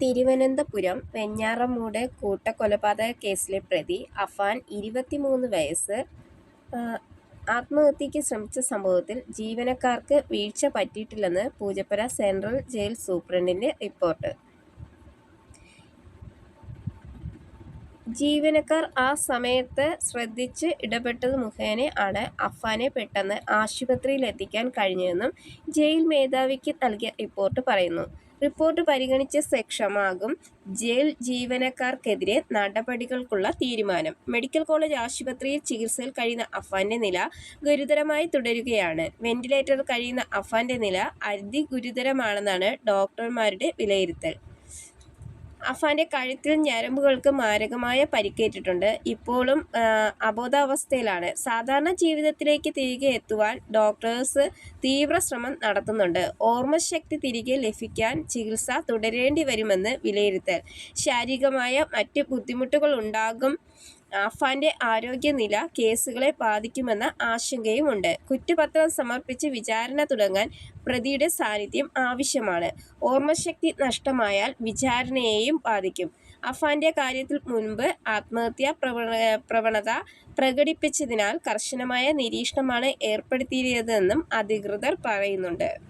തിരുവനന്തപുരം വെഞ്ഞാറമൂട് കൂട്ടക്കൊലപാതക കേസിലെ പ്രതി അഫാൻ ഇരുപത്തിമൂന്ന് വയസ്സ് ആത്മഹത്യയ്ക്ക് ശ്രമിച്ച സംഭവത്തിൽ ജീവനക്കാർക്ക് വീഴ്ച പറ്റിയിട്ടില്ലെന്ന് പൂജപ്പുര സെൻട്രൽ ജയിൽ സൂപ്രണ്ടിന്റെ റിപ്പോർട്ട്. ജീവനക്കാർ ആ സമയത്ത് ശ്രദ്ധിച്ച് ഇടപെട്ടത് മുഖേന ആണ് അഫാനെ പെട്ടെന്ന് ആശുപത്രിയിലെത്തിക്കാൻ കഴിഞ്ഞതെന്നും ജയിൽ മേധാവിക്ക് നൽകിയ റിപ്പോർട്ട് പറയുന്നു. റിപ്പോർട്ട് പരിഗണിച്ച് സക്ഷമാകും ജയിൽ ജീവനക്കാർക്കെതിരെ നടപടികൾക്കുള്ള തീരുമാനം. മെഡിക്കൽ കോളേജ് ആശുപത്രിയിൽ ചികിത്സയിൽ കഴിയുന്ന അഫാന്റെ നില ഗുരുതരമായി തുടരുകയാണ്. വെന്റിലേറ്ററിൽ കഴിയുന്ന അഫാന്റെ നില അതിഗുരുതരമാണെന്നാണ് ഡോക്ടർമാരുടെ വിലയിരുത്തൽ. അഫാന്റെ കഴുത്തിൽ ഞരമ്പുകൾക്ക് മാരകമായ പരിക്കേറ്റിട്ടുണ്ട്. ഇപ്പോഴും അബോധാവസ്ഥയിലാണ്. സാധാരണ ജീവിതത്തിലേക്ക് തിരികെ എത്തുവാൻ ഡോക്ടേഴ്സ് തീവ്ര ശ്രമം നടത്തുന്നുണ്ട്. ഓർമ്മശക്തി തിരികെ ലഭിക്കാൻ ചികിത്സ തുടരേണ്ടി വരുമെന്ന് വിലയിരുത്തൽ. ശാരീരികമായ മറ്റ് ബുദ്ധിമുട്ടുകളുണ്ടാകും അഫാന്റെ ആരോഗ്യനില കേസുകളെ ബാധിക്കുമെന്ന ആശങ്കയുമുണ്ട്. കുറ്റപത്രം സമർപ്പിച്ച് വിചാരണ തുടങ്ങാൻ പ്രതിയുടെ സാന്നിധ്യം ആവശ്യമാണ്. ഓർമ്മശക്തി നഷ്ടമായാൽ വിചാരണയെയും ബാധിക്കും. അഫാന്റെ കാര്യത്തിൽ മുൻപ് ആത്മഹത്യാ പ്രവണ പ്രവണത പ്രകടിപ്പിച്ചതിനാൽ കർശനമായ നിരീക്ഷണമാണ് ഏർപ്പെടുത്തിയതെന്നും അധികൃതർ പറയുന്നുണ്ട്.